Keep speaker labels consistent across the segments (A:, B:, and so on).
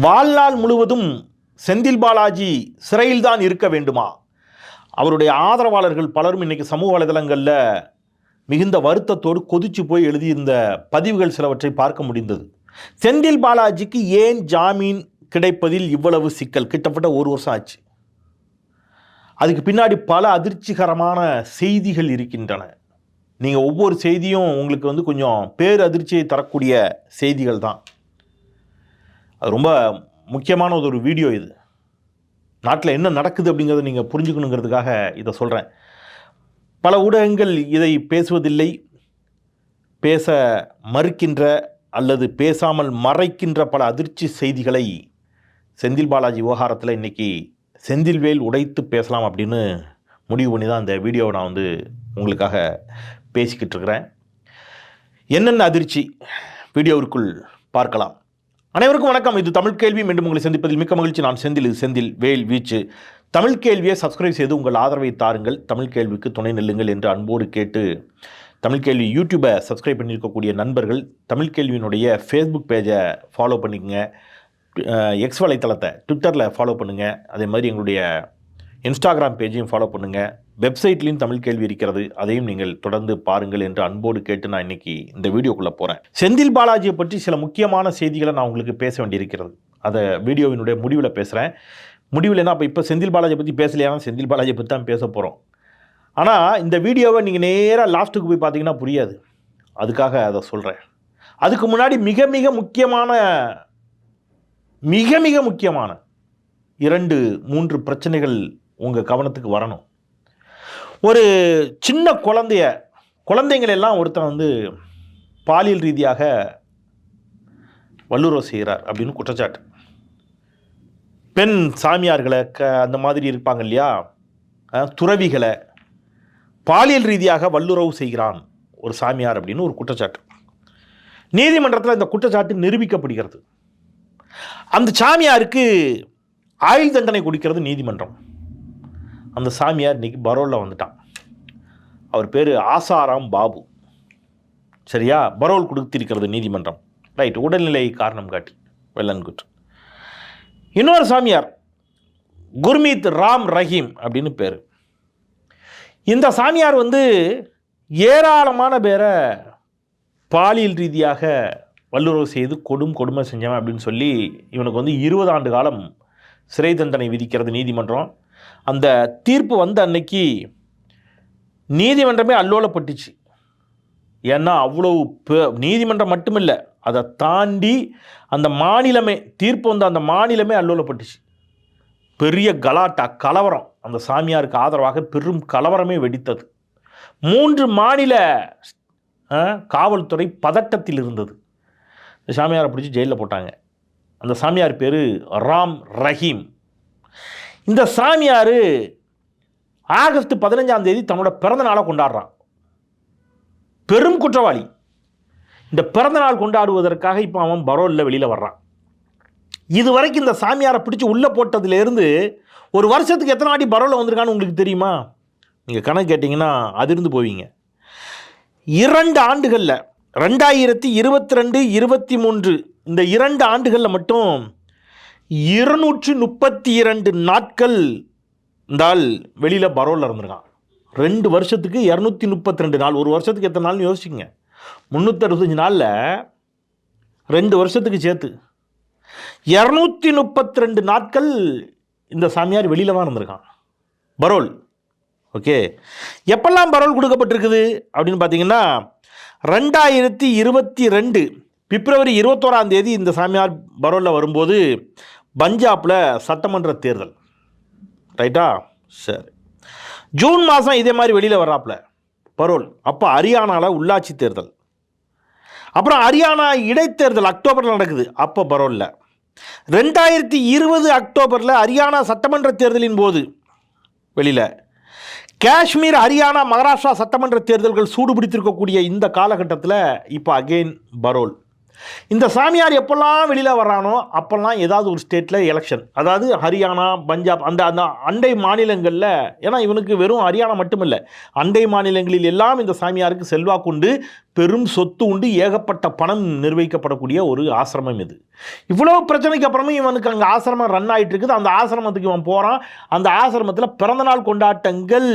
A: வாழ்நாள் முழுவதும் செந்தில் பாலாஜி சிறையில்தான் இருக்க வேண்டுமா? அவருடைய ஆதரவாளர்கள் பலரும் இன்னைக்கு சமூக வலைதளங்களில் மிகுந்த வருத்தத்தோடு கொதிச்சு போய் எழுதியிருந்த பதிவுகள் சிலவற்றை பார்க்க முடிந்தது. செந்தில் பாலாஜிக்கு ஏன் ஜாமீன் கிடைப்பதில் இவ்வளவு சிக்கல்? கிட்டத்தட்ட ஒரு வருஷம் ஆச்சு. அதுக்கு பின்னாடி பல அதிர்ச்சிகரமான செய்திகள் இருக்கின்றன. நீங்கள் ஒவ்வொரு செய்தியும் உங்களுக்கு வந்து கொஞ்சம் பேர் அதிர்ச்சியை தரக்கூடிய செய்திகள் தான் அது ரொம்ப முக்கியமான ஒரு வீடியோ இது. நாட்டில் என்ன நடக்குது அப்படிங்கிறத நீங்கள் புரிஞ்சுக்கணுங்கிறதுக்காக இதை சொல்கிறேன் பல ஊடகங்கள் இதை பேசுவதில்லை. பேச மறுக்கின்ற அல்லது பேசாமல் மறைக்கின்ற பல அதிர்ச்சி செய்திகளை செந்தில் பாலாஜி விவகாரத்தில் இன்றைக்கி செந்தில்வேல் உடைத்து பேசலாம் அப்படின்னு முடிவு பண்ணி தான் இந்த வீடியோவை நான் வந்து உங்களுக்காக பேசிக்கிட்டு இருக்கிறேன். என்னென்ன அதிர்ச்சி? வீடியோவிற்குள் பார்க்கலாம். அனைவருக்கும் வணக்கம். இது தமிழ் கேள்வி. மீண்டும் உங்களை சந்திப்பதில் மிக்க மகிழ்ச்சி. நான் செந்தில். இது செந்தில் வேல் வீச்சு. தமிழ் கேள்வியை சப்ஸ்கிரைப் செய்து உங்கள் ஆதரவை தாருங்கள். தமிழ் கேள்விக்கு துணை நில்லுங்கள் என்று அன்போடு கேட்டு தமிழ் கேள்வி யூடியூப்பை சப்ஸ்கிரைப் பண்ணியிருக்கக்கூடிய நண்பர்கள் தமிழ் கேள்வியினுடைய ஃபேஸ்புக் பேஜை ஃபாலோ பண்ணிக்கங்க. எக்ஸ் வலைத்தளத்தை ட்விட்டரில் ஃபாலோ பண்ணுங்கள் அதே மாதிரி எங்களுடைய இன்ஸ்டாகிராம் பேஜையும் ஃபாலோ பண்ணுங்கள் வெப்சைட்லேயும் தமிழ் கேள்வி இருக்கிறது. அதையும் நீங்கள் தொடர்ந்து பாருங்கள் என்று அன்போடு கேட்டு நான் இன்னைக்கு இந்த வீடியோக்குள்ளே போகிறேன் செந்தில் பாலாஜியை பற்றி சில முக்கியமான செய்திகளை நான் உங்களுக்கு பேச வேண்டியிருக்கிறது. அதை வீடியோவினுடைய முடிவில் பேசுகிறேன் முடிவில் என்ன அப்போ இப்போ செந்தில் பாலாஜியை பற்றி பேசலையானா செந்தில் பாலாஜியை பற்றி தான் பேச போகிறோம் ஆனால் இந்த வீடியோவை நீங்கள் நேராக லாஸ்ட்டுக்கு போய் பார்த்தீங்கன்னா புரியாது. அதுக்காக அதை சொல்கிறேன் அதுக்கு முன்னாடி மிக மிக முக்கியமான மிக மிக முக்கியமான இரண்டு மூன்று பிரச்சனைகள் உங்கள் கவனத்துக்கு வரணும். ஒரு சின்ன குழந்தைய குழந்தைங்களெல்லாம் ஒருத்தன் வந்து பாலியல் ரீதியாக வல்லுறவு செய்கிறார் அப்படின்னு குற்றச்சாட்டு. பெண் சாமியார்களை க அந்த மாதிரி இருப்பாங்க இல்லையா? துறவிகளை பாலியல் ரீதியாக வல்லுறவு செய்கிறான் ஒரு சாமியார் அப்படின்னு ஒரு குற்றச்சாட்டு. நீதிமன்றத்தில் இந்த குற்றச்சாட்டு நிரூபிக்கப்படுகிறது. அந்த சாமியாருக்கு ஆயுள் தண்டனை கொடுக்கிறது நீதிமன்றம். அந்த சாமியார் இன்றைக்கி பரோலில் வந்துட்டான். அவர் பேர் ஆசாராம் பாபு. சரியா? பரோல் கொடுத்திருக்கிறது நீதிமன்றம். ரைட். உடல்நிலை காரணம் காட்டி. வெள்ளன்குற்று இன்னொரு சாமியார் குர்மீத் ராம் ரஹீம் அப்படின்னு பேர். இந்த சாமியார் வந்து ஏராளமான பேரை பாலியல் ரீதியாக வல்லுறவு செய்து கொடும் கொடுமை செஞ்சவன் அப்படின்னு சொல்லி இவனுக்கு வந்து இருபது ஆண்டு காலம் சிறை தண்டனை விதிக்கிறது நீதிமன்றம். அந்த தீர்ப்பு வந்த அன்னைக்கு நீதிமன்றமே அல்லோலப்பட்டுச்சு. ஏன்னா அவ்வளவு பெ- நீதிமன்றம் மட்டுமில்லை அதை தாண்டி அந்த மாநிலமே தீர்ப்பு வந்த அந்த மாநிலமே அல்லோலப்பட்டுச்சு. பெரிய கலாட்டா கலவரம். அந்த சாமியாருக்கு ஆதரவாக பெரும் கலவரமே வெடித்தது. மூன்று மாநில காவல்துறை பதட்டத்தில் இருந்தது. இந்த சாமியாரை பிடிச்சி ஜெயிலில் போட்டாங்க. அந்த சாமியார் பேர் ராம் ரஹீம். இந்த சாமியார் ஆகஸ்ட் பதினஞ்சாம் தேதி தன்னோட பிறந்த நாளை கொண்டாடுறான். பெரும் குற்றவாளி. இந்த பிறந்த நாள் கொண்டாடுவதற்காக இப்போ அவன் பரோலில் வெளியில் வர்றான். இது வரைக்கும் இந்த சாமியாரை பிடிச்சி உள்ளே போட்டதுலேருந்து ஒரு வருஷத்துக்கு எத்தனை வாட்டி பரோலில் வந்திருக்கான்னு உங்களுக்கு தெரியுமா? நீங்கள் கணக்கு கேட்டிங்கன்னா அதிர்ந்து போவீங்க. இரண்டு ஆண்டுகளில் ரெண்டாயிரத்தி இருபத்தி ரெண்டு இருபத்தி மூன்று இந்த இரண்டு ஆண்டுகளில் மட்டும் இருநூற்றி முப்பத்தி இரண்டு நாட்கள் இந்த வெளியில் பரோலில் இருந்திருக்கான். ரெண்டு வருஷத்துக்கு இரநூத்தி முப்பத்தி ரெண்டு நாள். ஒரு வருஷத்துக்கு எத்தனை நாள்னு யோசிச்சுங்க முந்நூற்றி அறுபத்தஞ்சு நாளில் ரெண்டு வருஷத்துக்கு சேர்த்து. இரநூத்தி முப்பத்தி ரெண்டு நாட்கள் இந்த சாமியார் வெளியில் தான் இருந்திருக்கான். பரோல். ஓகே. எப்பெல்லாம் பரோல் கொடுக்கப்பட்டிருக்குது அப்படின்னு பார்த்தீங்கன்னா ரெண்டாயிரத்தி இருபத்தி ரெண்டு பிப்ரவரி இருபத்தோராம் தேதி இந்த சாமியார் பரோலில் வரும்போது பஞ்சாப்பில் சட்டமன்ற தேர்தல். ரைட்டா? சரி. ஜூன் மாதம் இதே மாதிரி வெளியில் வர்றாப்புல பரோல். அப்போ ஹரியானாவில் உள்ளாட்சி தேர்தல். அப்புறம் ஹரியானா இடைத்தேர்தல் அக்டோபரில் நடக்குது அப்போ பரோலில். ரெண்டாயிரத்தி இருபது அக்டோபரில் ஹரியானா சட்டமன்ற தேர்தலின் போது வெளியில் காஷ்மீர் ஹரியானா மகாராஷ்டிரா சட்டமன்ற தேர்தல்கள் சூடுபிடித்திருக்கக்கூடிய இந்த காலகட்டத்தில் இப்போ அகெயின் பரோல். இந்த சாமியார் எப்போல்லாம் வெளியில் வர்றானோ அப்போல்லாம் ஏதாவது ஒரு ஸ்டேட்டில் எலெக்ஷன் அதாவது ஹரியானா பஞ்சாப் அந்த அந்த அண்டை மாநிலங்களில் ஏன்னா இவனுக்கு வெறும் ஹரியானா மட்டுமில்லை அண்டை மாநிலங்களில் எல்லாம் இந்த சாமியாருக்கு செல்வாக்கு உண்டு பெரும் சொத்து உண்டு ஏகப்பட்ட பணம் நிர்வகிக்கப்படக்கூடிய ஒரு ஆசிரமம் இது. இவ்வளோ பிரச்சனைக்கு அப்புறமும் இவனுக்கு அங்கே ஆசிரமம் ரன் ஆகிட்டு இருக்குது. அந்த ஆசிரமத்துக்கு இவன் போகிறான் அந்த ஆசிரமத்தில் பிறந்தநாள் கொண்டாட்டங்கள்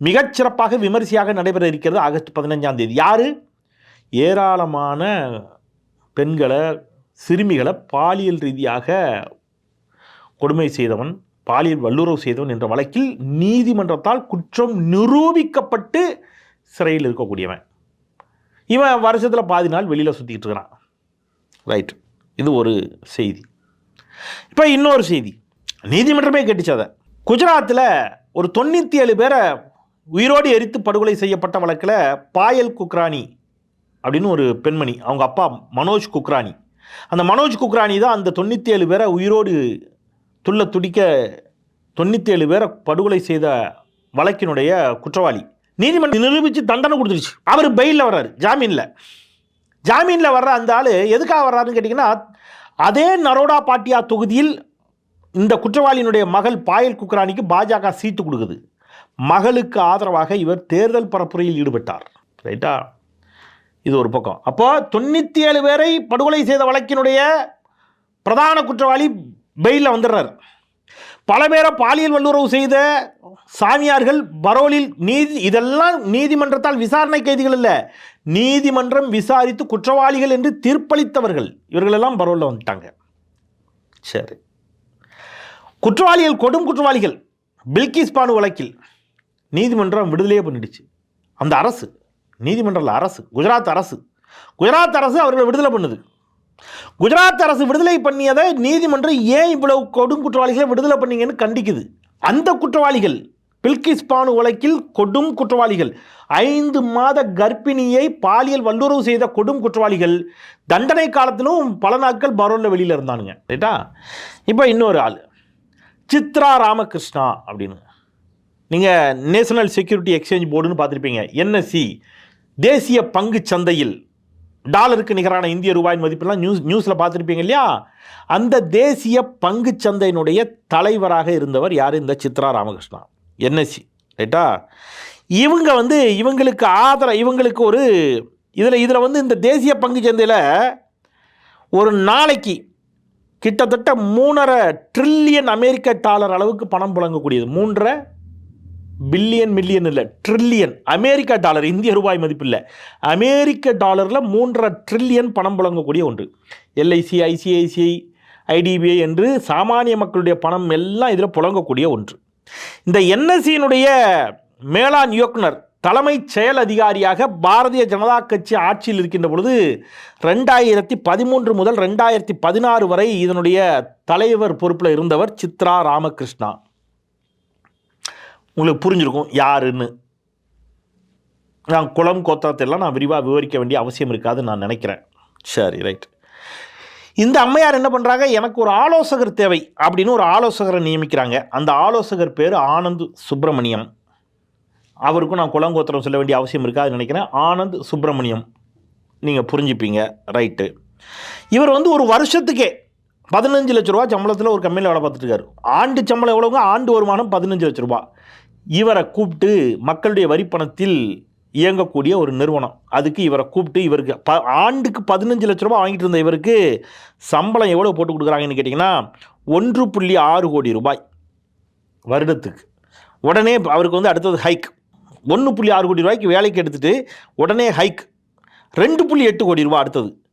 A: மிகச்சிறப்பாக விமரிசையாக நடைபெற இருக்கிறது ஆகஸ்ட் பதினஞ்சாம் தேதி. யார்? ஏராளமான பெண்களை சிறுமிகளை பாலியல் ரீதியாக கொடுமை செய்தவன் பாலியல் வல்லுறவு செய்தவன் என்ற வழக்கில் நீதிமன்றத்தால் குற்றம் நிரூபிக்கப்பட்டு சிறையில் இருக்கக்கூடியவன். இவன் வருஷத்தில் பாதி நாள் வெளியில் சுற்றிக்கிட்டு இருக்கிறான். ரைட் இது ஒரு செய்தி. இப்போ இன்னொரு செய்தி. நீதிமன்றமே கேட்டுச்சு அதை. குஜராத்தில் ஒரு தொண்ணூற்றி ஏழு பேரை உயிரோடு எரித்து படுகொலை செய்யப்பட்ட வழக்கில் பாயல் குக்ரானி அப்படின்னு ஒரு பெண்மணி அவங்க அப்பா மனோஜ் குக்ரானி. அந்த மனோஜ் குக்ரானி தான் அந்த தொண்ணூற்றி ஏழு பேரை உயிரோடு துள்ள துடிக்க தொண்ணூற்றி ஏழு பேரை படுகொலை செய்த வழக்கினுடைய குற்றவாளி. நீதிமன்றம் நிரூபித்து தண்டனை கொடுத்துருச்சு. அவர் பெயிலில் வர்றாரு ஜாமீனில். ஜாமீனில் வர்ற அந்த ஆள் எதுக்காக வர்றாருன்னு கேட்டிங்கன்னா அதே நரோடா பாட்டியா தொகுதியில் இந்த குற்றவாளியினுடைய மகள் பாயல் குக்ரானிக்கு பாஜக சீட்டு கொடுக்குது. மகளுக்கு ஆதரவாக இவர் தேர்தல் பரப்புரையில் ஈடுபட்டார். ரைட்டா? இது ஒரு பக்கம். அப்போ தொண்ணூற்றி ஏழு பேரை படுகொலை செய்த வழக்கினுடைய பிரதான குற்றவாளி பெயிலில் வந்துடுறார். பல பேரை பாலியல் வல்லுறவு செய்த சாமியார்கள் பரோலில் நீதி இதெல்லாம் நீதிமன்றத்தால் விசாரணை கைதிகள் இல்லை நீதிமன்றம் விசாரித்து குற்றவாளிகள் என்று தீர்ப்பளித்தவர்கள். இவர்களெல்லாம் பரோலில் வந்துட்டாங்க. சரி. குற்றவாளிகள் கொடும் குற்றவாளிகள் பில்கிஸ் பானு வழக்கில் நீதிமன்றம் விடுதலையே பண்ணிடுச்சு. அந்த அரசு. நீதிமன்றத்தில் அரசு குஜராத் அரசு. குஜராத் அரசு அவர்களை விடுதலை பண்ணுது. குஜராத் அரசு விடுதலை பண்ணியதை நீதிமன்றம் ஏன் இவ்வளவு கொடுங்குற்றவாளிகளை விடுதலை பண்ணீங்கன்னு கண்டிக்குது. அந்த குற்றவாளிகள் பில்கிஸ் பானு வழக்கில் கொடும் குற்றவாளிகள் ஐந்து மாத கர்ப்பிணியை பாலியல் வல்லுறவு செய்த கொடும் குற்றவாளிகள் தண்டனை காலத்திலும் பல நாட்கள் பரோலில் வெளியில் இருந்தானுங்க. ரைட்டா? இப்போ இன்னொரு ஆள் சித்ரா ராமகிருஷ்ணா அப்படின்னு. நீங்கள் நேஷனல் செக்யூரிட்டி எக்ஸ்சேஞ்ச் போர்டுன்னு பார்த்துருப்பீங்க என்எஸ்சி. தேசிய பங்கு சந்தையில் டாலருக்கு நிகரான இந்திய ரூபாயின் மதிப்பெல்லாம் நியூஸ் நியூஸில் பார்த்துருப்பீங்க இல்லையா? அந்த தேசிய பங்கு சந்தையினுடைய தலைவராக இருந்தவர் யார்? இந்த சித்ரா ராமகிருஷ்ணா. என்எஸ்சி ரைட்டா? இவங்க வந்து இவங்களுக்கு ஆதர இவங்களுக்கு ஒரு இதில் இதில் வந்து இந்த தேசிய பங்கு சந்தையில் ஒரு நாளைக்கு கிட்டத்தட்ட மூணரை ட்ரில்லியன் அமெரிக்க டாலர் அளவுக்கு பணம் புழங்கக்கூடியது. மூன்றரை பில்லியன் மில்லியன் இல்லை ட்ரில்லியன் அமெரிக்க டாலர் இந்திய ரூபாய் மதிப்பு இல்லை. அமெரிக்க டாலரில் மூன்றரை ட்ரில்லியன் பணம் புழங்கக்கூடிய ஒன்று. எல்ஐசி ஐசிஐசிஐ ஐடிபிஐ என்று சாமானிய மக்களுடைய பணம் எல்லாம் இதில் புழங்கக்கூடிய ஒன்று. இந்த என்எஸ்சியினுடைய மேலாண் இயக்குனர் தலைமைச் செயல் அதிகாரியாக பாரதிய ஜனதா கட்சி ஆட்சியில் இருக்கின்ற பொழுது ரெண்டாயிரத்தி பதிமூன்று முதல் ரெண்டாயிரத்தி பதினாறு வரை இதனுடைய தலைவர் பொறுப்பில் இருந்தவர் சித்ரா ராமகிருஷ்ணா. உங்களுக்கு புரிஞ்சிருக்கும் யாருன்னு. நான் குளம் கோத்திரத்தெல்லாம் நான் விரிவாக விவரிக்க வேண்டிய அவசியம் இருக்காதுன்னு நான் நினைக்கிறேன். சரி ரைட் இந்த அம்மையார் என்ன பண்ணுறாங்க எனக்கு ஒரு ஆலோசகர் தேவை அப்படின்னு ஒரு ஆலோசகரை நியமிக்கிறாங்க. அந்த ஆலோசகர் பேர் ஆனந்த் சுப்பிரமணியம். அவருக்கும் நான் குளங்கோத்திரம் சொல்ல வேண்டிய அவசியம் இருக்காதுன்னு நினைக்கிறேன். ஆனந்த் சுப்பிரமணியம். நீங்கள் புரிஞ்சுப்பீங்க ரைட்டு இவர் வந்து ஒரு வருஷத்துக்கே பதினஞ்சு லட்ச ரூபா சம்பளத்தில் ஒரு கம்பெனியில் வேலை பார்த்துட்டு இருக்காரு. ஆண்டு சம்பளம் எவ்வளோங்க ஆண்டு வருமானம் பதினஞ்சு லட்ச ரூபா. இவரை கூப்பிட்டு மக்களுடைய வரிப்பணத்தில் இயங்கக்கூடிய ஒரு நிறுவனம். அதுக்கு இவரை கூப்பிட்டு இவருக்கு ப ஆண்டுக்கு பதினஞ்சு லட்ச ரூபா வாங்கிட்டு இருந்த இவருக்கு சம்பளம் எவ்வளோ போட்டு கொடுக்குறாங்கன்னு கேட்டிங்கன்னா ஒன்று புள்ளி ஆறு கோடி ரூபாய் வருடத்துக்கு. உடனே அவருக்கு வந்து அடுத்தது ஹைக் ஒன்று புள்ளி ஆறு கோடி ரூபாய்க்கு வேலைக்கு எடுத்துகிட்டு உடனே ஹைக் ரெண்டு புள்ளி எட்டு கோடி ரூபாய் அடுத்தது.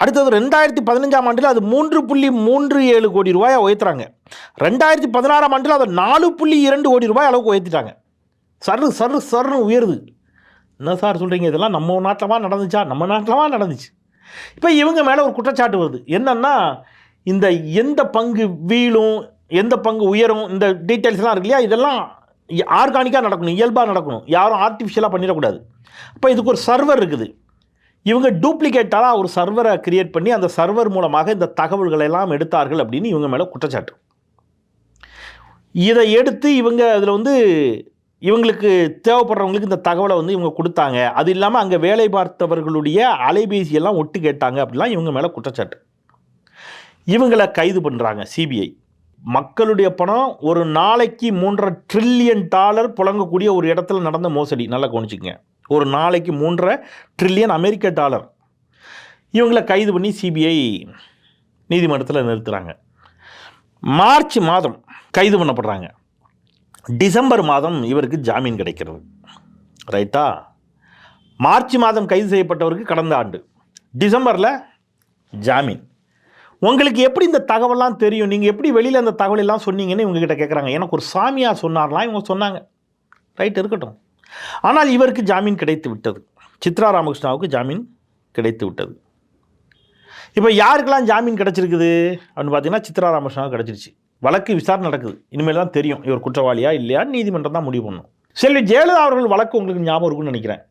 A: அடுத்தது ரெண்டாயிரத்தி பதினஞ்சாம் ஆண்டில் அது மூன்று புள்ளி மூன்று ஏழு கோடி ரூபாயை உயர்த்துறாங்க. ரெண்டாயிரத்தி பதினாறாம் ஆண்டில் அதை நாலு புள்ளி இரண்டு கோடி ரூபாய் அளவுக்கு உயர்த்திட்டாங்க. சரு சரு சருன்னு உயருது. என்ன சார் சொல்கிறீங்க இதெல்லாம் நம்ம நாட்டிலவா நடந்துச்சா? நம்ம நாட்டிலவா நடந்துச்சு. இப்போ இவங்க மேலே ஒரு குற்றச்சாட்டு வருது. என்னென்னா இந்த எந்த பங்கு வீழும் எந்த பங்கு உயரும் இந்த டீட்டெயில்ஸ்லாம் இருக்கு இல்லையா? இதெல்லாம் ஆர்கானிக்காக நடக்கணும் இயல்பாக நடக்கணும். யாரும் ஆர்டிஃபிஷியலாக பண்ணிடக்கூடாது. அப்போ இதுக்கு ஒரு சர்வர் இருக்குது. இவங்க டூப்ளிகேட்டாக ஒரு சர்வரை கிரியேட் பண்ணி அந்த சர்வர் மூலமாக இந்த தகவல்களை எல்லாம் எடுத்தார்கள் அப்படின்னு இவங்க மேலே குற்றச்சாட்டு. இதை எடுத்து இவங்க அதில் வந்து இவங்களுக்கு தேவைப்படுறவங்களுக்கு இந்த தகவலை வந்து இவங்க கொடுத்தாங்க. அது இல்லாமல் அங்கே வேலை பார்த்தவர்களுடைய அலைபேசியெல்லாம் ஒட்டு கேட்டாங்க அப்படிலாம் இவங்க மேலே குற்றச்சாட்டு. இவங்களை கைது பண்ணுறாங்க சிபிஐ மக்களுடைய பணம் ஒரு நாளைக்கு மூன்றரை ட்ரில்லியன் டாலர் புழங்கக்கூடிய ஒரு இடத்துல நடந்த மோசடி. நல்லா கவனிச்சுக்கங்க. ஒரு நாளைக்கு மூன்றரை ட்ரில்லியன் அமெரிக்க டாலர். இவங்களை கைது பண்ணி சிபிஐ நீதிமன்றத்தில் நிறுத்துகிறாங்க மார்ச் மாதம் கைது பண்ணப்படுறாங்க. டிசம்பர் மாதம் இவருக்கு ஜாமீன் கிடைக்கிறது. ரைட்டா? மார்ச் மாதம் கைது செய்யப்பட்டவருக்கு கடந்த ஆண்டு. டிசம்பரில் ஜாமீன். உங்களுக்கு எப்படி இந்த தகவலாம் தெரியும்? நீங்கள் எப்படி வெளியில் அந்த தகவலெல்லாம் சொன்னீங்கன்னு இவங்ககிட்ட கேட்குறாங்க எனக்கு ஒரு சாமியார் சொன்னார்லாம் இவங்க சொன்னாங்க. ரைட் இருக்கட்டும். ஆனால் இவருக்கு ஜாமீன் கிடைத்து விட்டது. சித்ரா ராமகிருஷ்ணாவுக்கு ஜாமீன் கிடைத்து விட்டது. இப்போ யாருக்கெல்லாம் ஜாமீன் கிடச்சிருக்குது? அப்படின்னு பார்த்தீங்கன்னா சித்ரா ராமகிருஷ்ணாவுக்கு கிடச்சிருச்சு. வழக்கு விசாரணை நடக்குது. இனிமேல் தான் தெரியும் இவர் குற்றவாளியா இல்லையா? நீதிமன்றம் தான் முடிவு பண்ணும். செல்வி ஜெயலலிதா அவர்கள் வழக்கு உங்களுக்கு ஞாபகம் இருக்குன்னு நினைக்கிறேன்.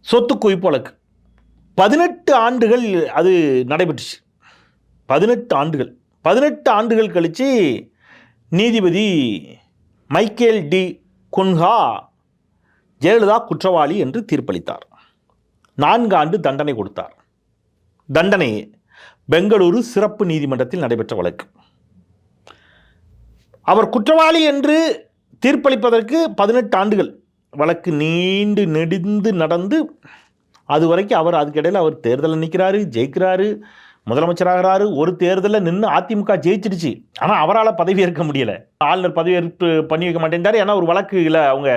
A: சொத்து குவிப்பு வழக்கு. பதினெட்டு ஆண்டுகள் அது நடைபெற்றுச்சு. பதினெட்டு ஆண்டுகள். பதினெட்டு ஆண்டுகள் கழித்து நீதிபதி மைக்கேல் டி குன்ஹா ஜெயலலிதா குற்றவாளி என்று தீர்ப்பளித்தார். நான்கு ஆண்டு தண்டனை கொடுத்தார். தண்டனை பெங்களூரு சிறப்பு நீதிமன்றத்தில் நடைபெற்ற வழக்கு. அவர் குற்றவாளி என்று தீர்ப்பளிப்பதற்கு பதினெட்டு ஆண்டுகள் வழக்கு நீண்டு நெடிந்து நடந்து அது வரைக்கும் அவர் அதுக்கிடையில் அவர் தேர்தலில் நிற்கிறாரு ஜெயிக்கிறாரு முதலமைச்சராகிறாரு. ஒரு தேர்தலில் நின்று அதிமுக ஜெயிச்சிடுச்சு. ஆனால் அவரால் பதவி ஏற்க முடியலை. ஆளுநர் பதவி ஏற்பு பண்ணி வைக்க மாட்டேங்கிறார் ஏன்னா ஒரு வழக்குல அவங்க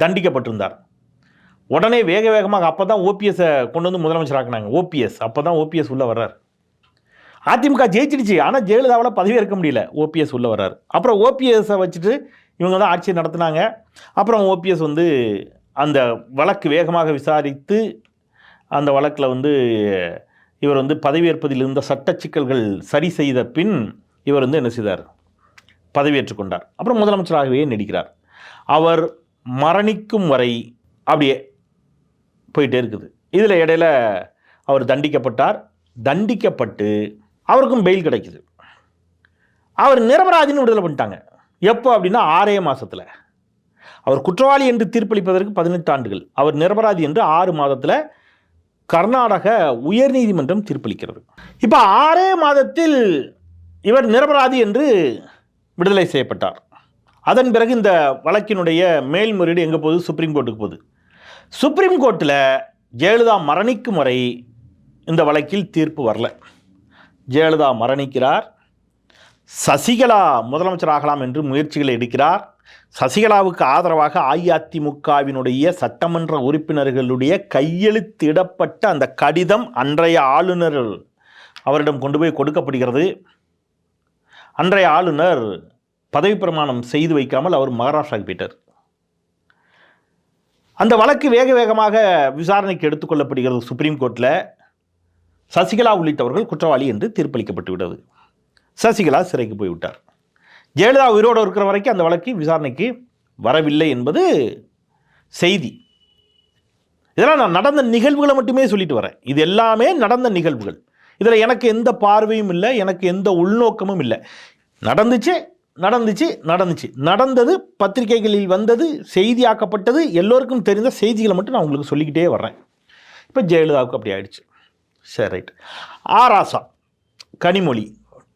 A: தண்டிக்கப்பட்டிருந்தார். உடனே வேக வேகமாக அப்போ தான் ஓபிஎஸை கொண்டு வந்து முதலமைச்சராக்குனாங்க ஓபிஎஸ் அப்போ தான் ஓபிஎஸ் உள்ளே வர்றார். அதிமுக ஜெயிச்சிடுச்சு. ஆனால் ஜெயலலிதாவில் பதவி ஏற்க முடியல. ஓபிஎஸ் உள்ளே வர்றார். அப்புறம் ஓபிஎஸ்ஸை வச்சுட்டு இவங்க தான் ஆட்சியை நடத்தினாங்க. அப்புறம் ஓபிஎஸ் வந்து அந்த வழக்கு வேகமாக விசாரித்து அந்த வழக்கில் வந்து இவர் வந்து பதவியேற்பதில் இருந்த சட்ட சிக்கல்கள் சரி செய்த பின் இவர் வந்து என்ன செய்தார்? பதவியேற்றுக்கொண்டார் அப்புறம் முதலமைச்சராகவே நடிக்கிறார். அவர் மரணிக்கும் வரை அப்படியே போயிட்டே இருக்குது. இதில் இடையில அவர் தண்டிக்கப்பட்டார். தண்டிக்கப்பட்டு அவருக்கும் பெயில் கிடைக்குது. அவர் நிரபராதின்னு விடுதலை பண்ணிட்டாங்க. எப்போ அப்படின்னா ஆறே மாதத்தில் அவர் குற்றவாளி என்று தீர்ப்பளிப்பதற்கு பதினெட்டு ஆண்டுகள். அவர் நிரபராதி என்று ஆறு மாதத்தில் கர்நாடக உயர்நீதிமன்றம் தீர்ப்பளிக்கிறது. இப்போ ஆறே மாதத்தில் இவர் நிரபராதி என்று விடுதலை செய்யப்பட்டார். அதன் பிறகு இந்த வழக்கினுடைய மேல்முறையீடு எங்கே போகுது? சுப்ரீம் கோர்ட்டுக்கு போகுது. சுப்ரீம் கோர்ட்டில் ஜெயலலிதா மரணிக்கும் வரை இந்த வழக்கில் தீர்ப்பு வரல. ஜெயலலிதா மரணிக்கிறார். சசிகலா முதலமைச்சராகலாம் என்று முயற்சிகளை எடுக்கிறார். சசிகலாவுக்கு ஆதரவாக அஇஅதிமுகவினுடைய சட்டமன்ற உறுப்பினர்களுடைய கையெழுத்திடப்பட்ட அந்த கடிதம் அன்றைய ஆளுநர் அவரிடம் கொண்டு போய் கொடுக்கப்படுகிறது. அன்றைய ஆளுநர் பதவி பிரமாணம் செய்து வைக்காமல் அவர் மகாராஷ்டிராவுக்கு போயிட்டார். அந்த வழக்கு வேக வேகமாக விசாரணைக்கு எடுத்துக்கொள்ளப்படுகிறது சுப்ரீம் கோர்ட்டில் சசிகலா உள்ளிட்டவர்கள் குற்றவாளி என்று தீர்ப்பளிக்கப்பட்டு விட்டது சசிகலா சிறைக்கு போய்விட்டார். ஜெயலலிதா உயிரோடு இருக்கிற வரைக்கும் அந்த வழக்கு விசாரணைக்கு வரவில்லை என்பது செய்தி. இதெல்லாம் நான் நடந்த நிகழ்வுகளை மட்டுமே சொல்லிட்டு வரேன். இது எல்லாமே நடந்த நிகழ்வுகள். இதில் எனக்கு எந்த பார்வையும் இல்லை எனக்கு எந்த உள்நோக்கமும் இல்லை. நடந்துச்சு நடந்துச்சு நடந்துச்சு. நடந்தது பத்திரிகைகளில் வந்தது செய்தியாக்கப்பட்டது எல்லோருக்கும் தெரிந்த செய்திகளை மட்டும் நான் உங்களுக்கு சொல்லிக்கிட்டே வர்றேன். இப்போ ஜெயலலிதாவுக்கு அப்படி ஆயிடுச்சு. சரி right A Raja Kanimozhi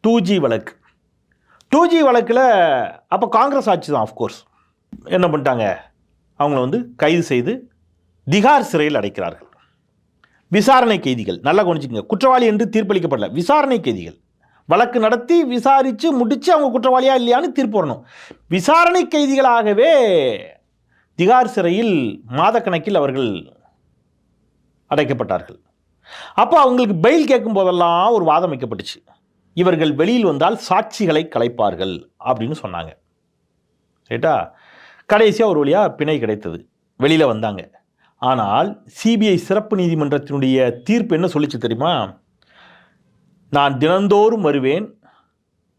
A: two G வழக்கு. டூ ஜி வழக்கில் அப்போ காங்கிரஸ் ஆட்சி தான் ஆஃப்கோர்ஸ் என்ன பண்ணிட்டாங்க? அவங்கள வந்து கைது செய்து திகார் சிறையில் அடைக்கிறார்கள். விசாரணை கைதிகள் நல்லா கவனிச்சுக்கங்க. குற்றவாளி என்று தீர்ப்பளிக்கப்படல. விசாரணை கைதிகள். வழக்கு நடத்தி விசாரித்து முடித்து அவங்க குற்றவாளியா இல்லையான்னு தீர்ப்பு வரணும் விசாரணை கைதிகளாகவே திகார் சிறையில் மாதக்கணக்கில் அவர்கள் அடைக்கப்பட்டார்கள். அப்போ அவங்களுக்கு பெயில் கேட்கும் போதெல்லாம் ஒரு வாதம் வைக்கப்பட்டுச்சு. இவர்கள் வெளியில் வந்தால் சாட்சிகளை கலைப்பார்கள் அப்படின்னு சொன்னாங்க. ரைட்டா? கடைசியாக ஒரு வழியாக பிணை கிடைத்தது. வெளியில் வந்தாங்க. ஆனால் சிபிஐ சிறப்பு நீதிமன்றத்தினுடைய தீர்ப்பு என்ன சொல்லிச்சு தெரியுமா? நான் தினந்தோறும் வருவேன்.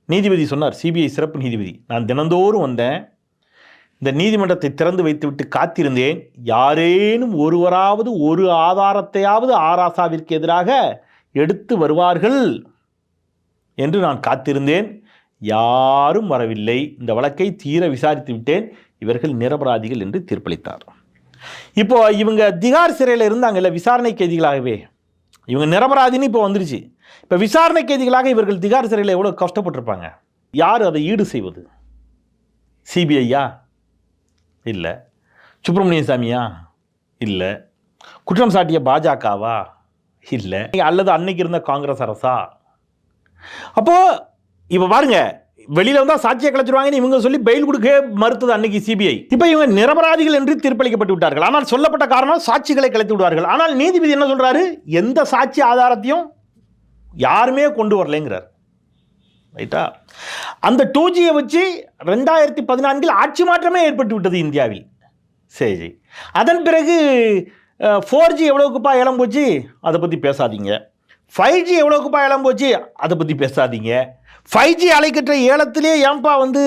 A: நீதிபதி சொன்னார் சிபிஐ சிறப்பு நீதிபதி. நான் தினந்தோறும் வந்தேன். இந்த நீதிமன்றத்தை திறந்து வைத்துவிட்டு காத்திருந்தேன். யாரேனும் ஒருவராவது ஒரு ஆதாரத்தையாவது ஆராசாவிற்கு எதிராக எடுத்து வருவார்கள் என்று நான் காத்திருந்தேன். யாரும் வரவில்லை. இந்த வழக்கை தீர விசாரித்து விட்டேன். இவர்கள் நிரபராதிகள் என்று தீர்ப்பளித்தார். இப்போ இவங்க திகார் சிறையில் இருந்தாங்கல்ல விசாரணை கைதிகளாகவே. இவங்க நிரபராதின்னு இப்போ வந்துருச்சு. இப்போ விசாரணை கைதிகளாக இவர்கள் திகார் சிறையில் எவ்வளோ கஷ்டப்பட்டிருப்பாங்க? யார் அதை ஈடு செய்வது? சிபிஐயா? இல்லை. சுப்பிரமணிய சாமியா? இல்லை. குற்றம் சாட்டிய பாஜகவா? இல்லை. அல்லது அன்னைக்கு இருந்த காங்கிரஸ் அரசா? அப்போது இப்போ பாருங்க வெளியில் வந்தால் சாட்சியை கலைச்சிருவாங்கன்னு இவங்க சொல்லி பெயில் கொடுக்க மறுத்தது அன்னைக்கு சிபிஐ. இப்போ இவங்க நிரபராதிகள் என்று தீர்ப்பளிக்கப்பட்டு விட்டார்கள். ஆனால் சொல்லப்பட்ட காரணம் சாட்சிகளை கலைத்து விடுவார்கள். ஆனால் நீதிபதி என்ன சொல்கிறாரு எந்த சாட்சி ஆதாரத்தையும் யாருமே கொண்டு வரலைங்கிறார். ரைட்டா? அந்த டூ ஜியை வச்சு ரெண்டாயிரத்தி பதினான்கில் ஆட்சி மாற்றமே ஏற்பட்டு விட்டது இந்தியாவில். சரி அதன் பிறகு ஃபோர் ஜி எவ்வளோக்குப்பா இளம் போச்சு? அதை பற்றி பேசாதீங்க. ஃபைவ் ஜி எவ்வளோக்குப்பா இளம் போச்சு? அதை பற்றி பேசாதீங்க. ஃபைவ் ஜி அலைக்கற்ற ஏலத்திலே ஏன்பா வந்து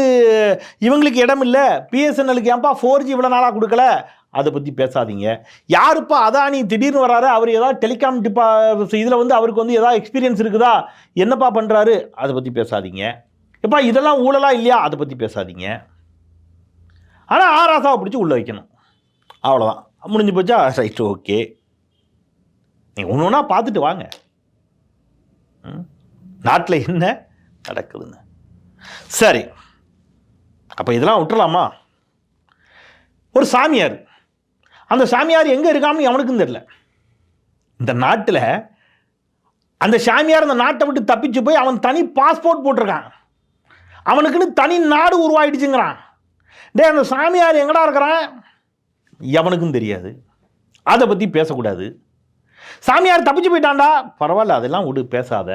A: இவங்களுக்கு இடம் இல்லை பிஎஸ்என்எலுக்கு ஏன்பா ஃபோர் ஜி இவ்வளோ நாளாக கொடுக்கல? அதை பற்றி பேசாதீங்க. யாருப்பா அதானி திடீர்னு வராரு? அவர் ஏதாவது டெலிகாம் டிப்பா இதில் வந்து அவருக்கு வந்து ஏதாவது எக்ஸ்பீரியன்ஸ் இருக்குதா? என்னப்பா பண்ணுறாரு அதை பற்றி பேசாதீங்க. எப்பா இதெல்லாம் ஊழலாக இல்லையா? அதை பற்றி பேசாதீங்க. ஆனால் ஆராசாவை பிடிச்சி உள்ளே வைக்கணும். அவ்வளோதான் முடிஞ்சு போச்சா? Right okay. நீங்கள் ஒன்று ஒன்றா பார்த்துட்டு வாங்க. நாட்டில் என்ன நடக்குதுன்னு. சரி. அப்போ இதெல்லாம் விட்டுறலாமா? ஒரு சாமியார். அந்த சாமியார் எங்கே இருக்கான்னு அவனுக்கும் தெரில இந்த நாட்டில் அந்த சாமியார் அந்த நாட்டை விட்டு தப்பிச்சு போய் அவன் தனி பாஸ்போர்ட் போட்டிருக்கான். அவனுக்குன்னு தனி நாடு உருவாயிடுச்சுங்கிறான். டே அந்த சாமியார் எங்கடா இருக்கிறான்? எவனுக்கும் தெரியாது. அதை பற்றி பேசக்கூடாது. சாமியார் தப்பிச்சு போயிட்டான்டா. பரவாயில்ல அதெல்லாம் விடு பேசாத.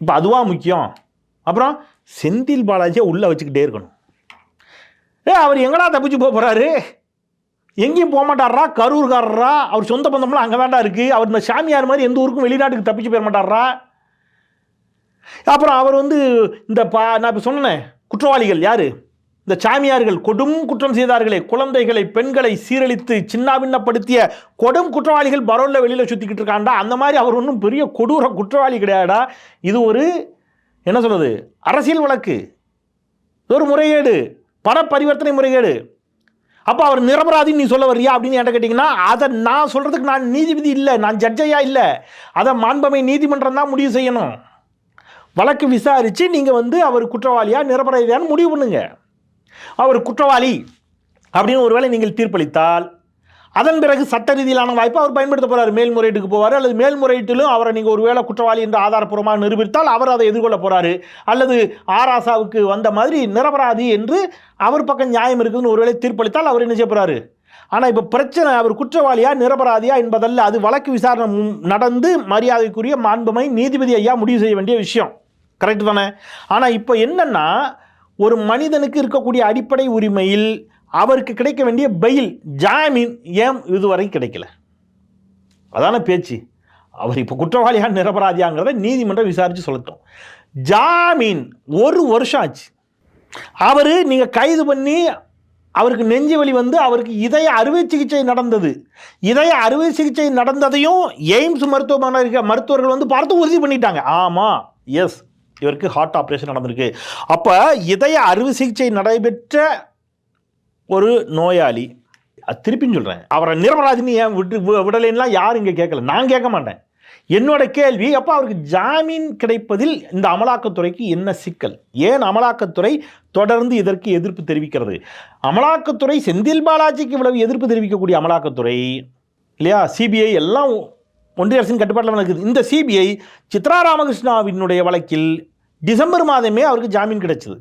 A: இப்போ அதுவாக முக்கியம். அப்புறம் செந்தில் பாலாஜியை உள்ளே வச்சுக்கிட்டே இருக்கணும். ஏ அவர் எங்கடா தப்பிச்சு போக போகிறாரு எங்கேயும் போக மாட்டாரா கரூர்காரரா அவர் சொந்த பந்தம்லாம் அங்கே வேண்டாம் இருக்குது அவர் இந்த சாமியார் மாதிரி எந்த ஊருக்கும் வெளிநாட்டுக்கு தப்பிச்சு போயிட மாட்டாரா அப்புறம் அவர் வந்து இந்த பா நான் இப்போ சொன்னேன் குற்றவாளிகள் யார்? இந்த சாமியார்கள் கொடும் குற்றம் செய்தார்களே குழந்தைகளை பெண்களை சீரழித்து சின்னாபின்னப்படுத்திய கொடும் குற்றவாளிகள் பரோலில் வெளியில் சுற்றிக்கிட்டு இருக்காண்டா அந்த மாதிரி அவர் ஒன்றும் பெரிய கொடூர குற்றவாளி கிடையாடா இது ஒரு என்ன சொல்கிறது அரசியல் வழக்கு. ஒரு முறைகேடு பண பரிவர்த்தனை முறைகேடு. அப்போ அவர் நிரபராதின்னு நீ சொல்ல வர்றியா அப்படின்னு என்கிட்ட கேட்டிங்கன்னா அதை நான் சொல்கிறதுக்கு நான் நீதிபதி இல்லை நான் ஜட்ஜையா இல்லை. அதை மாண்பமை நீதிமன்றம் தான் முடிவு செய்யணும். வழக்கு விசாரித்து நீங்கள் வந்து அவர் குற்றவாளியாக நிரபராதியான்னு முடிவு பண்ணுங்க. அவர் குற்றவாளி அப்படின்னு ஒருவேளை நீங்கள் தீர்ப்பளித்தால் அதன் பிறகு சட்ட ரீதியிலான வாய்ப்பை அவர் பயன்படுத்த போகிறார் மேல்முறையீட்டுக்கு போவார். அல்லது மேல்முறையீட்டிலும் அவரை நீங்கள் ஒருவேளை குற்றவாளி என்று ஆதாரப்பூர்வமாக நிரூபித்தால் அவர் அதை எதிர்கொள்ள போகிறாரு அல்லது ஆராசாவுக்கு வந்த மாதிரி நிரபராதி என்று அவர் பக்கம் நியாயம் இருக்குதுன்னு ஒருவேளை தீர்ப்பளித்தால் அவர் என்ன செய்ய ஆனால் இப்போ பிரச்சனை அவர் குற்றவாளியா நிரபராதியா என்பதல்ல. அது வழக்கு விசாரணை மு- நடந்து மரியாதைக்குரிய மாண்புமை நீதிபதி ஐயா முடிவு செய்ய வேண்டிய விஷயம். கரெக்ட் தானே? ஆனால் இப்போ என்னென்னா ஒரு மனிதனுக்கு இருக்கக்கூடிய அடிப்படை உரிமையில் அவருக்கு கிடைக்க வேண்டிய பெயில் ஜாமீன் ஏன் இதுவரை கிடைக்கல? அதான பேச்சு. அவர் இப்போ குற்றவாளியா நிரபராதியாங்கிறத நீதிமன்றம் விசாரித்து சொல்லட்டும். ஜாமீன் ஒரு வருஷம் ஆச்சு. அவர் நீங்கள் கைது பண்ணி அவருக்கு நெஞ்சு வலி வந்து அவருக்கு இதய அறுவை சிகிச்சை நடந்தது. இதய அறுவை சிகிச்சை நடந்ததையும் எய்ம்ஸ் மருத்துவமனை இருக்க மருத்துவர்கள் வந்து பார்த்து உறுதி பண்ணிட்டாங்க. ஆமாம் எஸ் இவருக்கு ஹார்ட் ஆப்ரேஷன் நடந்திருக்கு. அப்போ இதய அறுவை சிகிச்சை நடைபெற்ற ஒரு நோயாளி திருப்பின்னு சொல்கிறேன் அவரை நிரபராதின்னு ஏன் விட்டு விடலைன்னா யாரும் இங்கே கேட்கல. நான் கேட்க மாட்டேன். என்னோட கேள்வி அப்போ அவருக்கு ஜாமீன் கிடைப்பதில் இந்த அமலாக்கத்துறைக்கு என்ன சிக்கல்? ஏன் அமலாக்கத்துறை தொடர்ந்து இதற்கு எதிர்ப்பு தெரிவிக்கிறது? அமலாக்கத்துறை செந்தில் பாலாஜிக்கு இவ்வளவு எதிர்ப்பு தெரிவிக்கக்கூடிய அமலாக்கத்துறை இல்லையா? சிபிஐ எல்லாம் ஒன்றிய அரசின் கட்டுப்பாட்டில் நடக்குது இந்த சிபிஐ சித்ரா ராமகிருஷ்ணாவினுடைய வழக்கில் டிசம்பர் மாதமே அவருக்கு ஜாமீன் கிடைச்சது.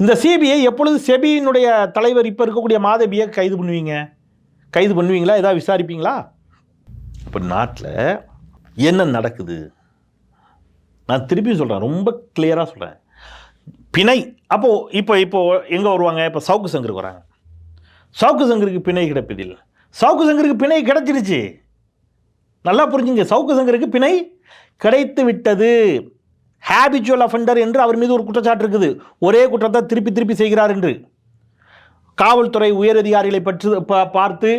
A: இந்த சிபிஐ எப்பொழுது செபியினுடைய தலைவர் இப்போ இருக்கக்கூடிய மாதவியை கைது பண்ணுவீங்க? கைது பண்ணுவீங்களா? ஏதாவது விசாரிப்பீங்களா? இப்போ நாட்டில் என்ன நடக்குது? நான் திருப்பி சொல்கிறேன் ரொம்ப கிளியராக சொல்கிறேன் பிணை அப்போது இப்போ இப்போ எங்கே வருவாங்க? இப்போ சவுக்கு சங்கருக்கு வராங்க. சவுக்கு சங்கருக்கு பிணை கிடைப்பதில் சவுக்கு சங்கருக்கு பிணை கிடைச்சிருச்சு. நல்லா புரிஞ்சுங்க. சவுக்கு சங்கருக்கு பிணை கிடைத்து விட்டது. ஹேபிச்சுவல் அஃபெண்டர் என்று அவர் மீது ஒரு குற்றச்சாட்டு இருக்குது. ஒரே குற்றத்தை திருப்பி திருப்பி செய்கிறார் என்று. காவல்துறை உயரதிகாரிகளை பற்றி பார்த்து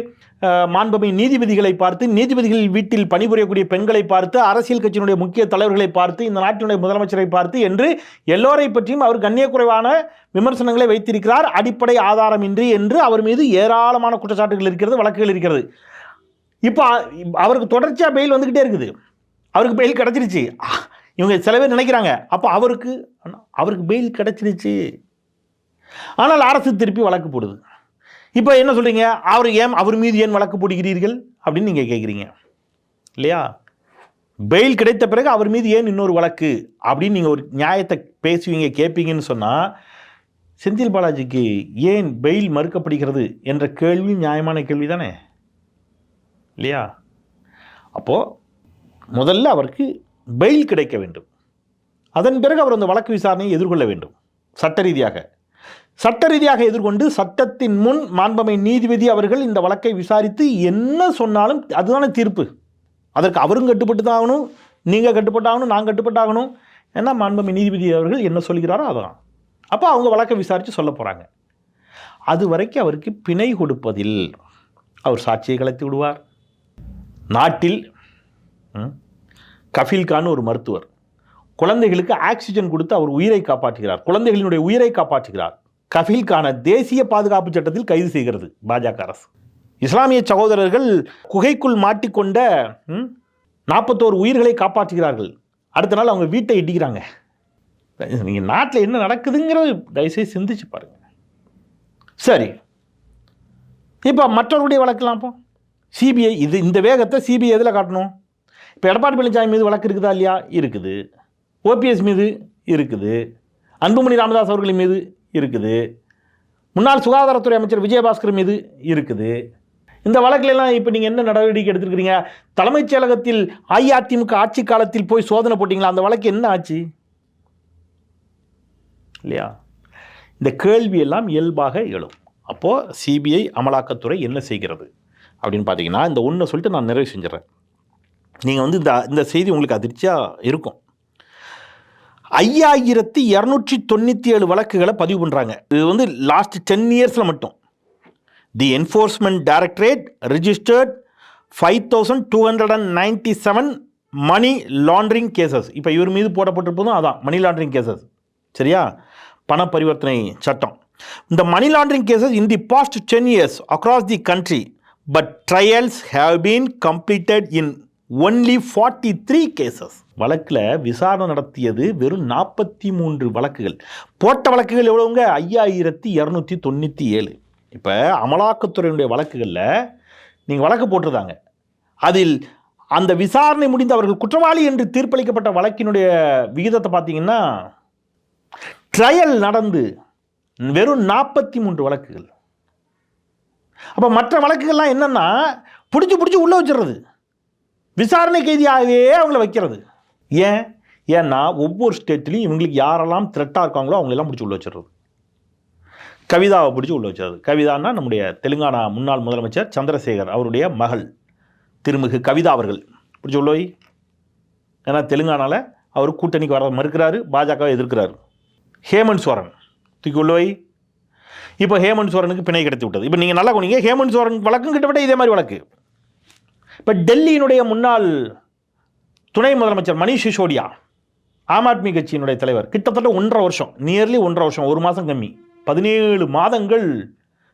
A: மாண்புமை நீதிபதிகளை பார்த்து நீதிபதிகள் வீட்டில் பணிபுரியக்கூடிய பெண்களை பார்த்து அரசியல் கட்சியினுடைய முக்கிய தலைவர்களை பார்த்து இந்த நாட்டினுடைய முதலமைச்சரை பார்த்து என்று எல்லோரை பற்றியும் அவர் கண்ணியக்குறைவான விமர்சனங்களை வைத்திருக்கிறார். அடிப்படை ஆதாரமின்றி என்று அவர் மீது ஏராளமான குற்றச்சாட்டுகள் இருக்கிறது வழக்குகள் இருக்கிறது. இப்போ அவருக்கு தொடர்ச்சியாக பெயில் வந்துக்கிட்டே இருக்குது. அவருக்கு பெயில் கிடச்சிருச்சு. இவங்க சில பேர் நினைக்கிறாங்க அப்போ அவருக்கு அவருக்கு பெயில் கிடச்சிருச்சு. ஆனால் அரசு திருப்பி வழக்கு போடுது. இப்போ என்ன சொல்கிறீங்க அவர் ஏன் அவர் மீது ஏன் வழக்கு போடுகிறீர்கள்? அப்படின்னு நீங்கள் கேட்குறீங்க இல்லையா? பெயில் கிடைத்த பிறகு அவர் மீது ஏன் இன்னொரு வழக்கு? அப்படின்னு நீங்கள் ஒரு நியாயத்தை பேசுவீங்க கேட்பீங்கன்னு சொன்னால் செந்தில் பாலாஜிக்கு ஏன் பெயில் மறுக்கப்படுகிறது என்ற கேள்வி நியாயமான கேள்வி தானே இல்லையா? அப்போது முதல்ல அவருக்கு பெயில் கிடைக்க வேண்டும். அதன் பிறகு அவர் அந்த வழக்கு விசாரணையை எதிர்கொள்ள வேண்டும். சட்ட ரீதியாக. சட்ட ரீதியாக எதிர்கொண்டு சட்டத்தின் முன் மாண்பமை நீதிபதி அவர்கள் இந்த வழக்கை விசாரித்து என்ன சொன்னாலும் அதுதானே தீர்ப்பு. அதற்கு அவரும் கட்டுப்பட்டு தான் ஆகணும் நீங்கள் கட்டுப்பட்டாகணும் நான் கட்டுப்பட்டாகணும். ஏன்னா மாண்பமை நீதிபதி அவர்கள் என்ன சொல்கிறாரோ அதான் அப்போ அவங்க வழக்கை விசாரித்து சொல்ல போகிறாங்க அது வரைக்கும் அவருக்கு பிணை கொடுப்பதில் அவர் சாட்சியை கலைத்து விடுவார். நாட்டில் ம், ஒரு மருத்துவர். குழந்தைகளுக்கு ஆக்சிஜன் கொடுத்து அவர் உயிரை காப்பாற்றுகிறார். குழந்தைகளினுடைய உயிரை காப்பாற்றுகிறார். கஃபீல்கான தேசிய பாதுகாப்பு சட்டத்தில் கைது செய்கிறது பாஜக அரசு. இஸ்லாமிய சகோதரர்கள் குகைக்குள் மாட்டிக்கொண்ட நாற்பத்தோரு உயிர்களை காப்பாற்றுகிறார்கள். அடுத்த நாள் அவங்க வீட்டை இடிக்கிறாங்க. நீங்கள் நாட்டில் என்ன நடக்குதுங்கிறத தயவுசெய்து சிந்திச்சு பாருங்க. சரி. இப்போ மற்றவருடைய வழக்கெல்லாம் இப்போ சிபிஐ இது இந்த வேகத்தை சிபிஐ எதில் காட்டணும்? இப்போ எடப்பாடி பழனிசாமி மீது வழக்கு இருக்குதா இல்லையா? இருக்குது. ஓபிஎஸ் மீது இருக்குது. அன்புமணி ராமதாஸ் அவர்கள் மீது இருக்குது. முன்னாள் சுகாதாரத்துறை அமைச்சர் விஜயபாஸ்கர் மீது இருக்குது. இந்த வழக்கிலெல்லாம் இப்போ நீங்கள் என்ன நடவடிக்கை எடுத்துருக்கிறீங்க? தலைமைச் செயலகத்தில் அஇஅதிமுக ஆட்சி காலத்தில் போய் சோதனை போட்டிங்களா? அந்த வழக்கு என்ன ஆச்சு? இல்லையா? இந்த கேள்வியெல்லாம் இயல்பாக எழும். அப்போது சிபிஐ அமலாக்கத்துறை என்ன செய்கிறது? அப்படின்னு பார்த்தீங்கன்னா இந்த ஒன்றை சொல்லிட்டு நான் நிறைவு செஞ்சிடறேன். நீங்கள் வந்து இந்த இந்த செய்தி உங்களுக்கு அதிர்ச்சியாக இருக்கும். ஐயாயிரத்தி இரநூற்றி தொண்ணூற்றி ஏழு வழக்குகளை பதிவு பண்ணுறாங்க இது வந்து லாஸ்ட் டென் இயர்ஸில் மட்டும். The enforcement directorate registered five thousand two hundred and ninety seven money laundering cases இப்போ இவர் மீது போடப்பட்டிருப்பதும் அதான் மணி லாண்ட்ரிங் கேசஸ் சரியா? பண பரிவர்த்தனை சட்டம். இந்த money laundering cases in the past ten years across the country but trials have been completed in only forty three cases வழக்கில் விசாரணை நடத்தியது வெறும் நாற்பத்தி மூன்று வழக்குகள். போட்ட வழக்குகள் எவ்வளவுங்க? ஐயாயிரத்தி இரநூத்தி தொண்ணூற்றி ஏழு. இப்போ அமலாக்கத்துறையினுடைய வழக்குகளில் நீங்கள் வழக்கு போட்டிருந்தாங்க. அதில் அந்த விசாரணை முடிந்து அவர்கள் குற்றவாளி என்று தீர்ப்பளிக்கப்பட்ட வழக்கினுடைய விகிதத்தை பார்த்தீங்கன்னா ட்ரையல் நடந்து வெறும் நாற்பத்தி மூன்று வழக்குகள். அப்போ மற்ற வழக்குகள்லாம் என்னன்னா பிடிச்சி பிடிச்சி உள்ளே வச்சிடுறது. விசாரணை கைதியாகவே அவங்கள வைக்கிறது. ஏன்? ஏன்னா ஒவ்வொரு ஸ்டேட்லையும் இவங்களுக்கு யாரெல்லாம் த்ரெட்டாக இருக்காங்களோ அவங்களெல்லாம் பிடிச்சி உள்ள வச்சிடுறது. கவிதாவை பிடிச்சி உள்ள வச்சிடுறது. கவிதான்னா நம்முடைய தெலுங்கானா முன்னாள் முதலமைச்சர் சந்திரசேகர் அவருடைய மகள் திருமிகு கவிதா அவர்கள். பிடிச்சி உள்ளோய் ஏன்னா தெலுங்கானாவில் அவர் கூட்டணிக்கு வர மறுக்கிறாரு பாஜகவை எதிர்க்கிறாரு. ஹேமந்த் சோரன். தூக்கி உள்ளோய் இப்போ ஹேமந்த் சோரனுக்கு பிணை கிடைத்து விட்டது. இப்போ நீங்கள் நல்லா கொண்டீங்க ஹேமந்த் சோரன் வழக்கும் கிட்டத்தட்ட இதே மாதிரி வழக்கு. இப்போ டெல்லியினுடைய முன்னாள் துணை முதலமைச்சர் மணிஷ் சிசோடியா ஆம் ஆத்மி கட்சியினுடைய தலைவர் கிட்டத்தட்ட ஒன்றரை வருஷம் நியர்லி ஒன்றரை வருஷம் ஒரு மாதம் கம்மி பதினேழு மாதங்கள்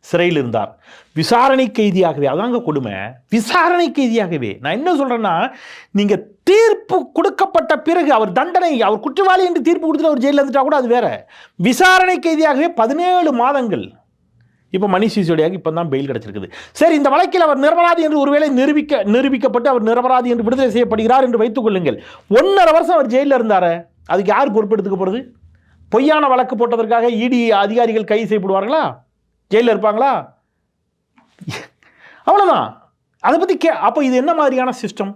A: சிறையில் இருந்தார். விசாரணை கைதியாகவே அதாங்க கொடுமை விசாரணை கைதியாகவே. நான் என்ன சொல்கிறேன்னா நீங்கள் தீர்ப்பு கொடுக்கப்பட்ட பிறகு அவர் தண்டனை அவர் குற்றவாளி என்று தீர்ப்பு கொடுத்துட்டு அவர் ஜெயிலில் இருந்துட்டா கூட அது வேற. விசாரணை கைதியாகவே பதினேழு மாதங்கள் இப்போ மணிஷ் சிசோடியாவுக்கு இப்போ தான் பெயில் கிடச்சிருக்குது. சரி இந்த வழக்கில் அவர் நிரபராதி என்று ஒருவேளை நிரூபிக்க நிரூபிக்கப்பட்டு அவர் நிரபராதி என்று விடுதலை செய்யப்படுகிறார் என்று வைத்துக் கொள்ளுங்கள். ஒன்றரை வருஷம் அவர் ஜெயிலில் இருந்தார் அதுக்கு யார் பொறுப்பெடுத்துக்க போகிறது பொய்யான வழக்கு போட்டதற்காக இடி அதிகாரிகள் கைது செய்யப்படுவார்களா? ஜெயிலில் இருப்பாங்களா? அவ்வளோதான் அதை பற்றி கே அப்போ இது என்ன மாதிரியான சிஸ்டம்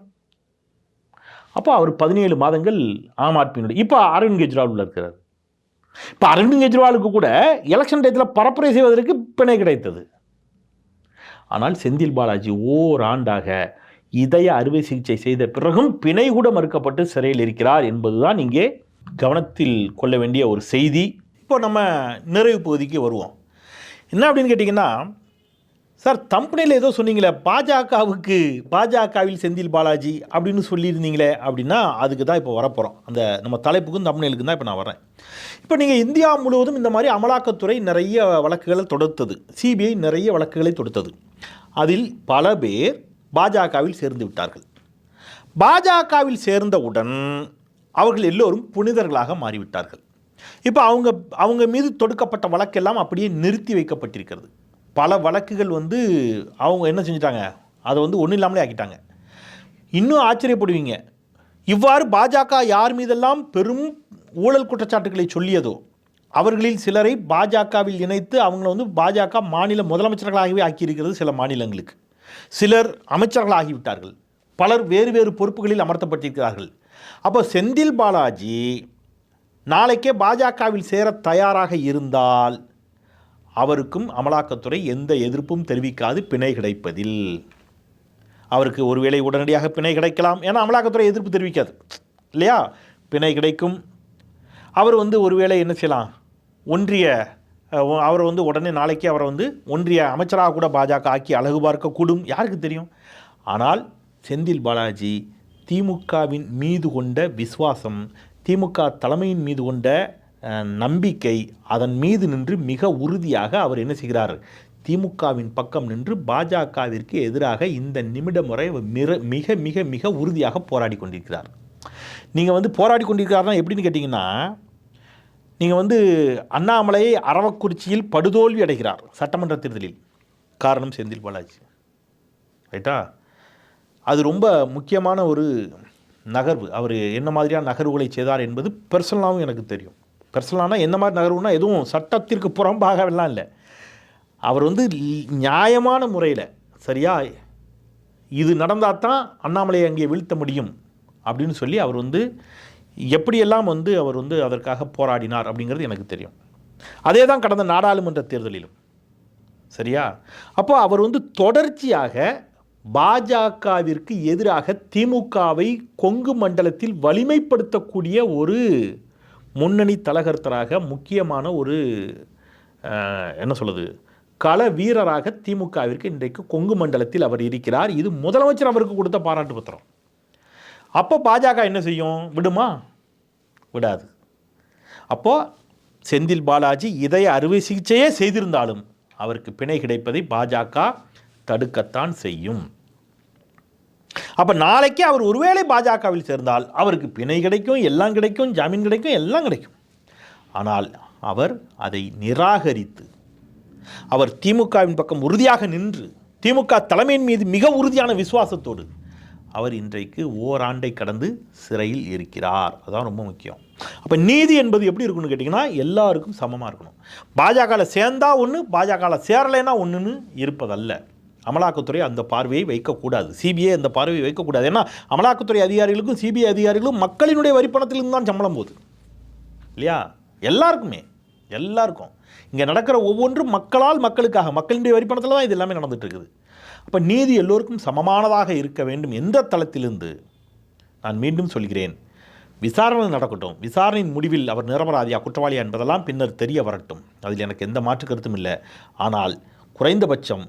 A: அப்போ அவர் பதினேழு மாதங்கள் ஆம் ஆத்மியினுடைய இப்போ அரவிந்த் கெஜ்ரிவால் உள்ள இருக்கிறார். இப்போ அரவிந்த் கெஜ்ரிவாலுக்கு கூட எலெக்ஷன் டயத்தில் பரப்புரை செய்வதற்கு பிணை கிடைத்தது. ஆனால் செந்தில் பாலாஜி ஓராண்டாக இதய அறுவை சிகிச்சை செய்த பிறகும் பிணை கூட மறுக்கப்பட்டு சிறையில் இருக்கிறார் என்பதுதான் இங்கே கவனத்தில் கொள்ள வேண்டிய ஒரு செய்தி. இப்போ நம்ம நிறைவு பகுதிக்கு வருவோம். என்ன அப்படின்னு கேட்டிங்கன்னா சார் தம்பனையில் ஏதோ சொன்னீங்களே பாஜகவுக்கு பாஜகவில் செந்தில் பாலாஜி அப்படின்னு சொல்லியிருந்தீங்களே அப்படின்னா அதுக்கு தான் இப்போ வரப்போகிறோம் அந்த நம்ம தலைப்புக்கும் தம்பனையிலுக்கு தான் இப்போ நான் வரேன் இப்போ நீங்கள் இந்தியா முழுவதும் இந்த மாதிரி அமலாக்கத்துறை நிறைய வழக்குகளை தொடுத்தது. சிபிஐ நிறைய வழக்குகளை தொடுத்தது. அதில் பல பேர் பாஜகவில் சேர்ந்து விட்டார்கள். பாஜகவில் சேர்ந்தவுடன் அவர்கள் எல்லோரும் புனிதர்களாக மாறிவிட்டார்கள். இப்போ அவங்க அவங்க மீது தொடுக்கப்பட்ட வழக்கெல்லாம் அப்படியே நிறுத்தி வைக்கப்பட்டிருக்கிறது. பல வழக்குகள் வந்து அவங்க என்ன செஞ்சிட்டாங்க? அதை வந்து ஒன்றும் இல்லாமலே ஆக்கிட்டாங்க. இன்னும் ஆச்சரியப்படுவீங்க. இவ்வாறு பாஜக யார் மீதெல்லாம் பெரும் ஊழல் குற்றச்சாட்டுகளை சொல்லியதோ அவர்களில் சிலரை பாஜகவில் இணைத்து அவங்கள வந்து பாஜக மாநில முதலமைச்சர்களாகவே ஆக்கியிருக்கிறது சில மாநிலங்களுக்கு. சிலர் அமைச்சர்களாகிவிட்டார்கள். பலர் வேறு வேறு பொறுப்புகளில் அமர்த்தப்பட்டிருக்கிறார்கள். அப்போ செந்தில் பாலாஜி நாளைக்கே பாஜகவில் சேர தயாராக இருந்தால் அவருக்கும் அமலாக்கத்துறை எந்த எதிர்ப்பும் தெரிவிக்காது பிணை கிடைப்பதில். அவருக்கு ஒருவேளை உடனடியாக பிணை கிடைக்கலாம். ஏன்னா அமலாக்கத்துறை எதிர்ப்பு தெரிவிக்காது. இல்லையா? பிணை கிடைக்கும். அவர் வந்து ஒருவேளை என்ன செய்யலாம்? ஒன்றிய அவர் வந்து உடனே நாளைக்கு அவரை வந்து ஒன்றிய அமைச்சராக கூட பாஜக ஆக்கி அழகு பார்க்கக்கூடும். யாருக்கு தெரியும்? ஆனால் செந்தில் பாலாஜி திமுகவின் மீது கொண்ட விசுவாசம் திமுக தலைமையின் மீது கொண்ட நம்பிக்கை அதன் மீது நின்று மிக உறுதியாக அவர் என்ன செய்கிறார்? திமுகவின் பக்கம் நின்று பாஜகவிற்கு எதிராக இந்த நிமிடம் வரை மிக மிக மிக மிக உறுதியாக போராடி கொண்டிருக்கிறார். நீங்கள் வந்து போராடி கொண்டிருக்கிறார்னா எப்படின்னு கேட்டிங்கன்னா நீங்கள் வந்து அண்ணாமலையை அரவக்குறிச்சியில் படுதோல்வி அடைகிறார் சட்டமன்ற தேர்தலில். காரணம் செந்தில் பாலாஜி. ரைட்டா? அது ரொம்ப முக்கியமான ஒரு நகர்வு. அவர் என்ன மாதிரியான நகர்வுகளை செய்தார் என்பது பர்சனலாகவும் எனக்கு தெரியும். பர்சனலானா எந்த மாதிரி நகர்வுனா எதுவும் சட்டத்திற்கு புறம்பாகவெல்லாம் இல்லை அவர் வந்து நியாயமான முறையில் சரியா இது நடந்தால் தான் அண்ணாமலையை அங்கே வீழ்த்த முடியும் அப்படின்னு சொல்லி அவர் வந்து எப்படியெல்லாம் வந்து அவர் வந்து அதற்காக போராடினார் அப்படிங்கிறது எனக்கு தெரியும். அதே தான் கடந்த நாடாளுமன்ற தேர்தலிலும் சரியா? அப்போ அவர் வந்து தொடர்ச்சியாக பாஜகவிற்கு எதிராக திமுகவை கொங்கு மண்டலத்தில் வலிமைப்படுத்தக்கூடிய ஒரு முன்னணி தலகர்த்தராக முக்கியமான ஒரு என்ன சொல்லுது கள வீரராக திமுகவிற்கு இன்றைக்கு கொங்கு மண்டலத்தில் அவர் இருக்கிறார். இது முதலமைச்சர் அவருக்கு கொடுத்த பாராட்டு பத்திரம். அப்போ பாஜக என்ன செய்யும்? விடுமா? விடாது. அப்போது செந்தில் பாலாஜி இதய அறுவை சிகிச்சையே செய்திருந்தாலும் அவருக்கு பிணை கிடைப்பதை பாஜக தடுக்கத்தான் செய்யும். அப்போ நாளைக்கே அவர் ஒருவேளை பாஜகவில் சேர்ந்தால் அவருக்கு பிணை கிடைக்கும் எல்லாம் கிடைக்கும் ஜாமீன் கிடைக்கும் எல்லாம் கிடைக்கும். ஆனால் அவர் அதை நிராகரித்து அவர் திமுகவின் பக்கம் உறுதியாக நின்று திமுக தலைமையின் மீது மிக உறுதியான விசுவாசத்தோடு அவர் இன்றைக்கு ஓராண்டை கடந்து சிறையில் இருக்கிறார். அதான் ரொம்ப முக்கியம். அப்போ நீதி என்பது எப்படி இருக்குன்னு கேட்டிங்கன்னா எல்லாருக்கும் சமமாக இருக்கணும். பாஜகவில் சேர்ந்தால் ஒன்று பாஜகவில் சேரலைன்னா ஒன்றுன்னு இருப்பதல்ல. அமலாக்கத்துறை அந்த பார்வையை வைக்கக்கூடாது. சிபிஐ அந்த பார்வையை வைக்கக்கூடாது. ஏன்னா அமலாக்கத்துறை அதிகாரிகளுக்கும் சிபிஐ அதிகாரிகளும் மக்களினுடைய வரிப்பணத்திலிருந்து தான் சம்பளம் போகுது. இல்லையா? எல்லாருக்குமே. எல்லாருக்கும். இங்கே நடக்கிற ஒவ்வொன்றும் மக்களால் மக்களுக்காக மக்களினுடைய வரிப்பணத்தில் தான் இது எல்லாமே நடந்துட்டு இருக்குது அப்போ நீதி எல்லோருக்கும் சமமானதாக இருக்க வேண்டும் எந்த தளத்திலிருந்து? நான் மீண்டும் சொல்கிறேன். விசாரணை நடக்கட்டும். விசாரணையின் முடிவில் அவர் நிரபராதியா குற்றவாளியா என்பதெல்லாம் பின்னர் தெரிய வரட்டும். அதில் எனக்கு எந்த மாற்று கருத்தும் இல்லை. ஆனால் குறைந்தபட்சம்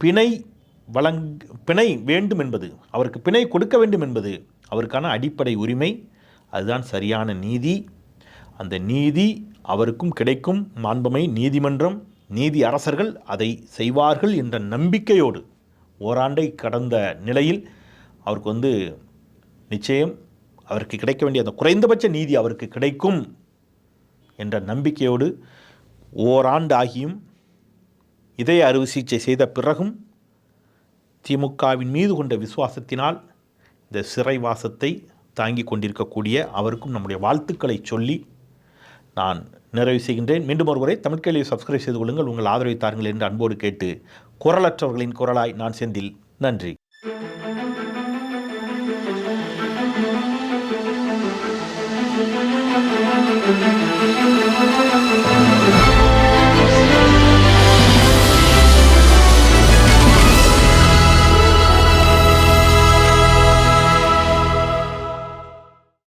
A: பிணை வழங் பிணை வேண்டும் என்பது அவருக்கு பிணை கொடுக்க வேண்டும் என்பது அவருக்கான அடிப்படை உரிமை அதுதான் சரியான நீதி. அந்த நீதி அவருக்கும் கிடைக்கும். மாண்புமை நீதிமன்றம் நீதி அரசர்கள் அதை செய்வார்கள் என்ற நம்பிக்கையோடு ஓராண்டை கடந்த நிலையில் அவருக்கு வந்து நிச்சயம் அவருக்கு கிடைக்க வேண்டிய அந்த குறைந்தபட்ச நீதி அவருக்கு கிடைக்கும் என்ற நம்பிக்கையோடு ஓராண்டு ஆகியும் இதய அறுவை சிகிச்சை செய்த பிறகும் திமுகவின் மீது கொண்ட விசுவாசத்தினால் இந்த சிறைவாசத்தை தாங்கி கொண்டிருக்கக்கூடிய அவருக்கும் நம்முடைய வாழ்த்துக்களை சொல்லி நான் நிறைவு செய்கின்றேன். மீண்டும் ஒருவரை தமிழ் கேள்வியை சப்ஸ்கிரைப் செய்து கொள்ளுங்கள். உங்கள் ஆதரவை தாருங்கள் என்று அன்போடு கேட்டு குரலற்றவர்களின் குரலாய் நான் செந்தில். நன்றி.